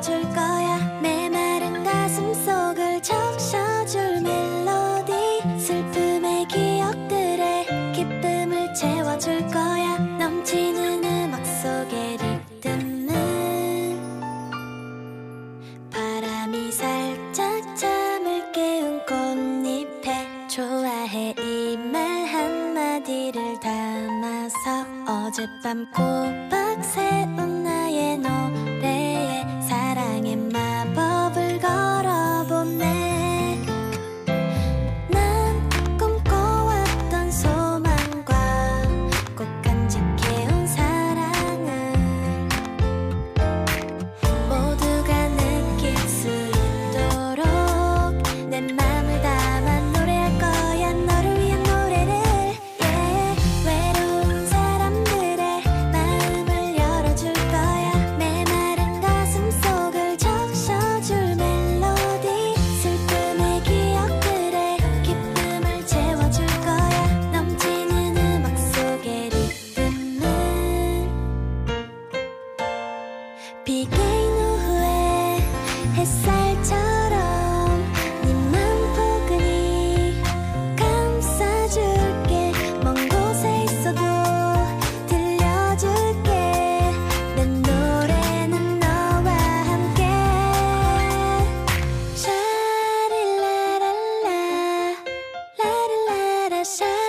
채워줄 거야. 메마른 가슴 속을 적셔줄 멜로디. 슬픔의 기억들에 기쁨을 채워줄 거야. 넘치는 음악 속에 리듬은 바람이 살짝 잠을 깨운 꽃잎에 좋아해 이 말 한마디를 담아서 어젯밤 꼬박 새운 나의 너 지게인 후에 햇살처럼 네맘 포근히 감싸줄게. 먼 곳에 있어도 들려줄게. 내 노래는 너와 함께. 샤릴라랄라 라릴라라 샤.